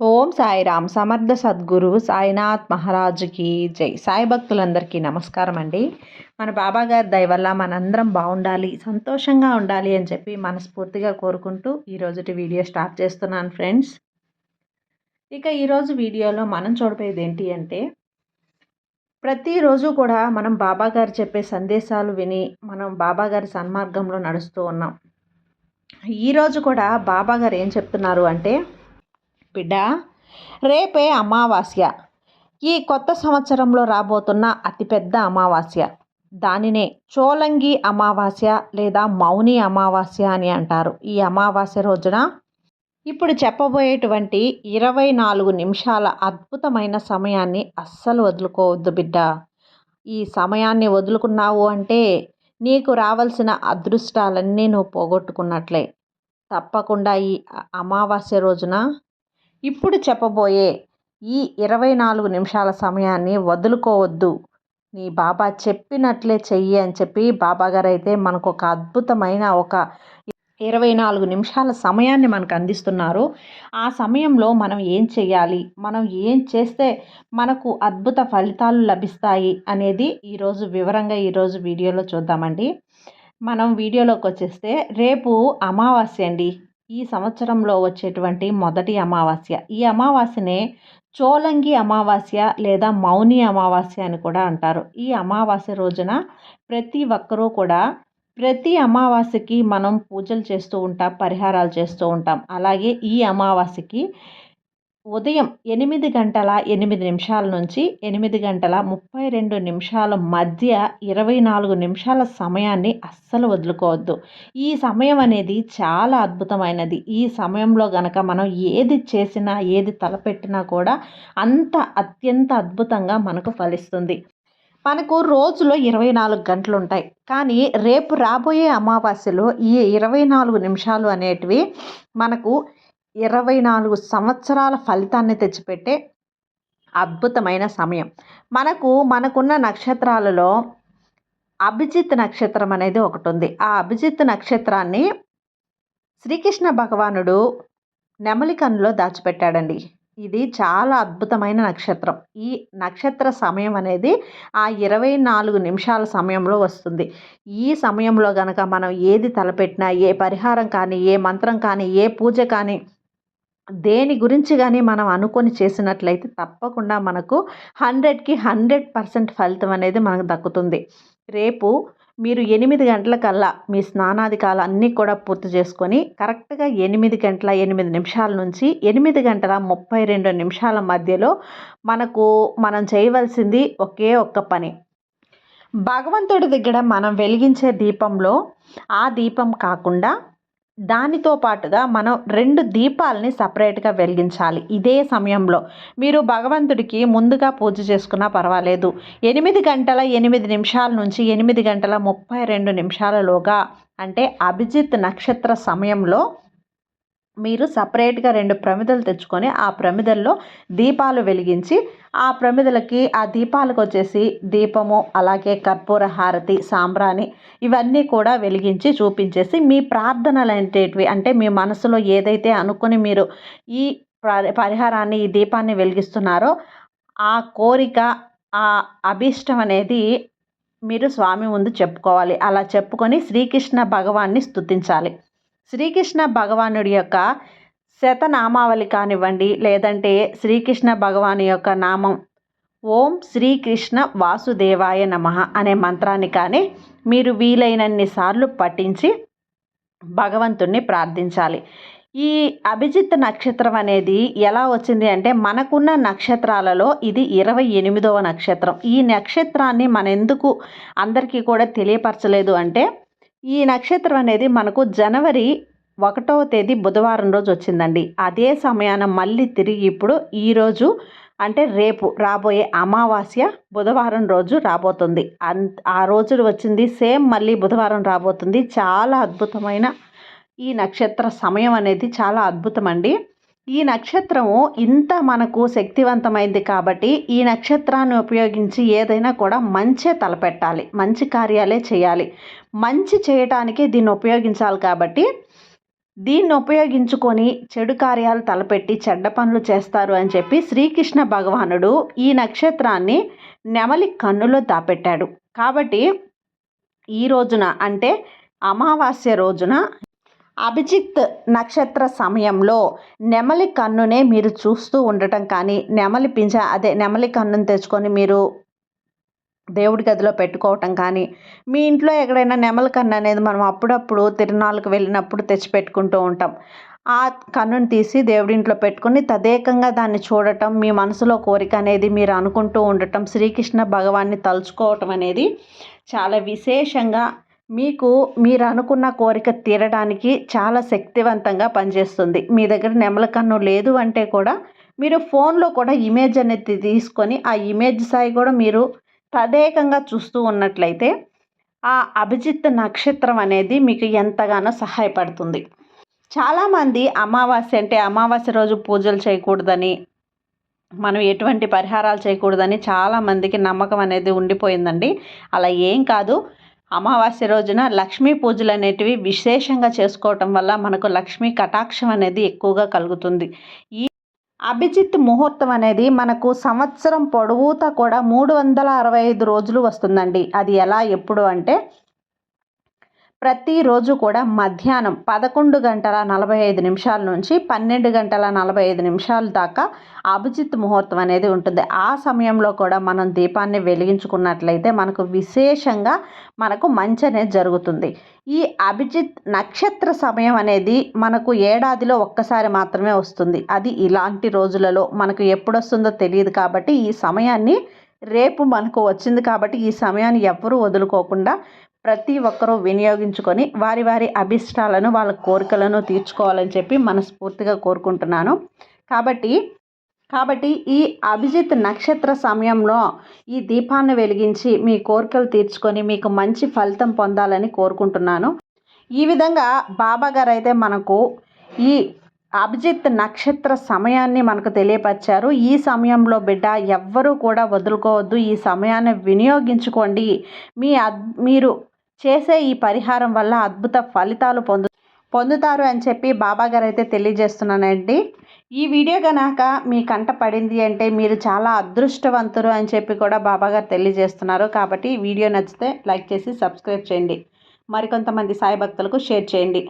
ఓం సాయిరామ్ సమర్థ సద్గురు సాయినాథ్ మహారాజుకి జై. సాయి భక్తులందరికీ నమస్కారం అండి. మన బాబాగారి దయ వల్ల మనందరం బాగుండాలి సంతోషంగా ఉండాలి అని చెప్పి మనస్ఫూర్తిగా కోరుకుంటూ ఈరోజుటి వీడియో స్టార్ట్ చేస్తున్నాను ఫ్రెండ్స్. ఇక ఈరోజు వీడియోలో మనం చూడబోయేది ఏంటి అంటే ప్రతిరోజు కూడా మనం బాబాగారు చెప్పే సందేశాలు విని మనం బాబాగారి సన్మార్గంలో నడుస్తూ ఉన్నాం. ఈరోజు కూడా బాబాగారు ఏం చెప్తున్నారు అంటే బిడ్డ రేపే అమావాస్య. ఈ కొత్త సంవత్సరంలో రాబోతున్న అతిపెద్ద అమావాస్య. దానినే చోలంగి అమావాస్య లేదా మౌని అమావాస్య అని అంటారు ఈ అమావాస్య రోజున. ఇప్పుడు చెప్పబోయేటువంటి ఇరవై నాలుగు నిమిషాల అద్భుతమైన సమయాన్ని అస్సలు వదులుకోవద్దు బిడ్డ. ఈ సమయాన్ని వదులుకున్నావు అంటే నీకు రావాల్సిన అదృష్టాలన్నీ నువ్వు పోగొట్టుకున్నట్లే. తప్పకుండా ఈ అమావాస్య రోజున ఇప్పుడు చెప్పబోయే ఈ ఇరవై నాలుగు నిమిషాల సమయాన్ని వదులుకోవద్దు. నీ బాబా చెప్పినట్లే చెయ్యి అని చెప్పి బాబాగారు అయితే మనకు ఒక అద్భుతమైన ఒక ఇరవై నాలుగు నిమిషాల సమయాన్ని మనకు అందిస్తున్నారు. ఆ సమయంలో మనం ఏం చేయాలి మనం ఏం చేస్తే మనకు అద్భుత ఫలితాలు లభిస్తాయి అనేది ఈరోజు వివరంగా ఈరోజు వీడియోలో చూద్దామండి. మనం వీడియోలోకి వచ్చేస్తే రేపు అమావాస్య అండి. ఈ సంవత్సరంలో వచ్చేటువంటి మొదటి అమావాస్య. ఈ అమావాస్యనే చోలంగి అమావాస్య లేదా మౌని అమావాస్య అని కూడా అంటారు. ఈ అమావాస్య రోజున ప్రతి ఒక్కరూ కూడా ప్రతి అమావాస్యకి మనం పూజలు చేస్తూ ఉంటాం పరిహారాలు చేస్తూ ఉంటాం. అలాగే ఈ అమావాస్యకి ఉదయం ఎనిమిది గంటల ఎనిమిది నిమిషాల నుంచి ఎనిమిది గంటల ముప్పై రెండు నిమిషాల మధ్య ఇరవై నాలుగు నిమిషాల సమయాన్ని అస్సలు వదులుకోవద్దు. ఈ సమయం అనేది చాలా అద్భుతమైనది. ఈ సమయంలో గనక మనం ఏది చేసినా ఏది తలపెట్టినా కూడా అంత అత్యంత అద్భుతంగా మనకు ఫలిస్తుంది. మనకు రోజులో ఇరవై నాలుగు గంటలు ఉంటాయి. కానీ రేపు రాబోయే అమావాస్యలో ఈ ఇరవై నాలుగు నిమిషాలు అనేటివి మనకు ఇరవై నాలుగు సంవత్సరాల ఫలితాన్ని తెచ్చిపెట్టే అద్భుతమైన సమయం. మనకు మనకున్న నక్షత్రాలలో అభిజిత్ నక్షత్రం అనేది ఒకటి ఉంది ఆ అభిజిత్ నక్షత్రాన్ని శ్రీకృష్ణ భగవానుడు నెమలికన్నులో దాచిపెట్టాడండి. ఇది చాలా అద్భుతమైన నక్షత్రం. ఈ నక్షత్ర సమయం అనేది ఆ ఇరవై నాలుగు నిమిషాల సమయంలో వస్తుంది. ఈ సమయంలో గనక మనం ఏది తలపెట్టినా ఏ పరిహారం కానీ ఏ మంత్రం కానీ ఏ పూజ కానీ దేని గురించి కానీ మనం అనుకొని చేసినట్లయితే తప్పకుండా మనకు హండ్రెడ్కి హండ్రెడ్ పర్సెంట్ ఫలితం అనేది మనకు దక్కుతుంది. రేపు మీరు ఎనిమిది గంటలకల్లా మీ స్నానాది అన్నీ కూడా పూర్తి చేసుకొని కరెక్ట్గా ఎనిమిది గంటల ఎనిమిది నిమిషాల నుంచి ఎనిమిది గంటల ముప్పై రెండు నిమిషాల మధ్యలో మనకు మనం చేయవలసింది ఒకే ఒక్క పని. భగవంతుడి దగ్గర మనం వెలిగించే దీపంలో ఆ దీపం కాకుండా దానితో పాటుగా మనం రెండు దీపాలని సపరేట్గా వెలిగించాలి. ఇదే సమయంలో మీరు భగవంతుడికి ముందుగా పూజ చేసుకున్నా పర్వాలేదు. ఎనిమిది గంటల ఎనిమిది నిమిషాల నుంచి ఎనిమిది గంటల ముప్పై రెండు నిమిషాలలోగా అంటే అభిజిత్ నక్షత్ర సమయంలో మీరు సపరేట్గా రెండు ప్రమిదలు తెచ్చుకొని ఆ ప్రమిదల్లో దీపాలు వెలిగించి ఆ ప్రమిదలకి ఆ దీపాలకు వచ్చేసి దీపము అలాగే కర్పూర హారతి సాంబ్రాణి ఇవన్నీ కూడా వెలిగించి చూపించేసి మీ ప్రార్థనలు అనేటివి అంటే మీ మనసులో ఏదైతే అనుకుని మీరు ఈ పరిహారాన్ని ఈ దీపాన్ని వెలిగిస్తున్నారో ఆ కోరిక ఆ అభీష్టం అనేది మీరు స్వామి ముందు చెప్పుకోవాలి. అలా చెప్పుకొని శ్రీకృష్ణ భగవాన్ని స్తుతించాలి. శ్రీకృష్ణ భగవానుడి యొక్క శతనామావళి కానివ్వండి లేదంటే శ్రీకృష్ణ భగవాను యొక్క నామం ఓం శ్రీకృష్ణ వాసుదేవాయ నమ అనే మంత్రాన్ని కానీ మీరు వీలైనన్ని సార్లు పఠించి భగవంతుణ్ణి ప్రార్థించాలి. ఈ అభిజిత్ నక్షత్రం అనేది ఎలా వచ్చింది అంటే మనకున్న నక్షత్రాలలో ఇది ఇరవై ఎనిమిదవ నక్షత్రం. ఈ నక్షత్రాన్ని మన ఎందుకు అందరికీ కూడా తెలియపరచలేదు అంటే ఈ నక్షత్రం అనేది మనకు జనవరి ఒకటవ తేదీ బుధవారం రోజు వచ్చిందండి. అదే సమయాన మళ్ళీ తిరిగి ఇప్పుడు ఈరోజు అంటే రేపు రాబోయే అమావాస్య బుధవారం రోజు రాబోతుంది. అన్ ఆ రోజు వచ్చింది సేమ్ మళ్ళీ బుధవారం రాబోతుంది. చాలా అద్భుతమైన ఈ నక్షత్ర సమయం అనేది చాలా అద్భుతం అండి ఈ నక్షత్రము ఇంత మనకు శక్తివంతమైంది కాబట్టి ఈ నక్షత్రాన్ని ఉపయోగించి ఏదైనా కూడా మంచే తలపెట్టాలి మంచి కార్యాలే చేయాలి. మంచి చేయటానికి దీన్ని ఉపయోగించాలి కాబట్టి దీన్ని ఉపయోగించుకొని చెడు కార్యాలు తలపెట్టి చెడ్డ పనులు చేస్తారు అని చెప్పి శ్రీకృష్ణ భగవానుడు ఈ నక్షత్రాన్ని నెమలి కన్నులో దాపెట్టాడు. కాబట్టి ఈ రోజున అంటే అమావాస్య రోజున అభిజిత్ నక్షత్ర సమయంలో నెమలి కన్నునే మీరు చూస్తూ ఉండటం కానీ నెమలి పింజ అదే నెమలి కన్నుని తెచ్చుకొని మీరు దేవుడి గదిలో పెట్టుకోవటం కానీ మీ ఇంట్లో ఎక్కడైనా నెమలి కన్ను అనేది మనం అప్పుడప్పుడు తిరునాళ్ళకు వెళ్ళినప్పుడు తెచ్చి పెట్టుకుంటూ ఉంటాం. ఆ కన్నుని తీసి దేవుడి ఇంట్లో పెట్టుకొని తదేకంగా దాన్ని చూడటం మీ మనసులో కోరిక అనేది మీరు అనుకుంటూ ఉండటం శ్రీకృష్ణ భగవాన్ని తలుచుకోవటం అనేది చాలా విశేషంగా మీకు మీరు అనుకున్న కోరిక తీరడానికి చాలా శక్తివంతంగా పనిచేస్తుంది. మీ దగ్గర నెమల కన్ను లేదు అంటే కూడా మీరు ఫోన్లో కూడా ఇమేజ్ అనేది తీసుకొని ఆ ఇమేజ్ సాయి కూడా మీరు తదేకంగా చూస్తూ ఉన్నట్లయితే ఆ అభిజిత్ నక్షత్రం అనేది మీకు ఎంతగానో సహాయపడుతుంది. చాలామంది అమావాస్య అంటే అమావాస్య రోజు పూజలు చేయకూడదని మనం ఎటువంటి పరిహారాలు చేయకూడదని చాలామందికి నమ్మకం అనేది ఉండిపోయిందండి. అలా ఏం కాదు. అమావాస్య రోజున లక్ష్మీ పూజలు అనేటివి విశేషంగా చేసుకోవటం వల్ల మనకు లక్ష్మీ కటాక్షం అనేది ఎక్కువగా కలుగుతుంది. ఈ అభిజిత్ ముహూర్తం అనేది మనకు సంవత్సరం పొడవుతా కూడా మూడు వందల అరవై ఐదు రోజులు వస్తుందండి. అది ఎలా ఎప్పుడు అంటే ప్రతిరోజు కూడా మధ్యాహ్నం పదకొండు గంటల నలభై ఐదు నిమిషాల నుంచి పన్నెండు గంటల నలభై ఐదు నిమిషాల దాకా అభిజిత్ ముహూర్తం అనేది ఉంటుంది. ఆ సమయంలో కూడా మనం దీపాన్ని వెలిగించుకున్నట్లయితే మనకు విశేషంగా మనకు మంచి అనేది జరుగుతుంది. ఈ అభిజిత్ నక్షత్ర సమయం అనేది మనకు ఏడాదిలో ఒక్కసారి మాత్రమే వస్తుంది. అది ఇలాంటి రోజులలో మనకు ఎప్పుడు వస్తుందో తెలియదు కాబట్టి ఈ సమయాన్ని రేపు మనకు వచ్చింది కాబట్టి ఈ సమయాన్ని ఎవ్వరూ వదులుకోకుండా ప్రతి ఒక్కరూ వినియోగించుకొని వారి వారి అభిష్టాలను వాళ్ళ కోరికలను తీర్చుకోవాలని చెప్పి మనస్ఫూర్తిగా కోరుకుంటున్నాను. కాబట్టి కాబట్టి ఈ అభిజిత్ నక్షత్ర సమయంలో ఈ దీపాన్ని వెలిగించి మీ కోరికలు తీర్చుకొని మీకు మంచి ఫలితం పొందాలని కోరుకుంటున్నాను. ఈ విధంగా బాబా గారు అయితే మనకు ఈ అభిజిత్ నక్షత్ర సమయాన్ని మనకు తెలియపరిచారు. ఈ సమయంలో బిడ్డ ఎవ్వరూ కూడా వదులుకోవద్దు. ఈ సమయాన్ని వినియోగించుకోండి. మీ మీరు చేసే ఈ పరిహారం వల్ల అద్భుత ఫలితాలు పొందు పొందుతారు అని చెప్పి బాబా గారు అయితే తెలియజేస్తున్నానండి. ఈ వీడియో కనుక మీ కంట పడింది అంటే మీరు చాలా అదృష్టవంతులు అని చెప్పి కూడా బాబాగారు తెలియజేస్తున్నారు. కాబట్టి వీడియో నచ్చితే లైక్ చేసి సబ్స్క్రైబ్ చేయండి. మరికొంతమంది సాయి భక్తులకు షేర్ చేయండి.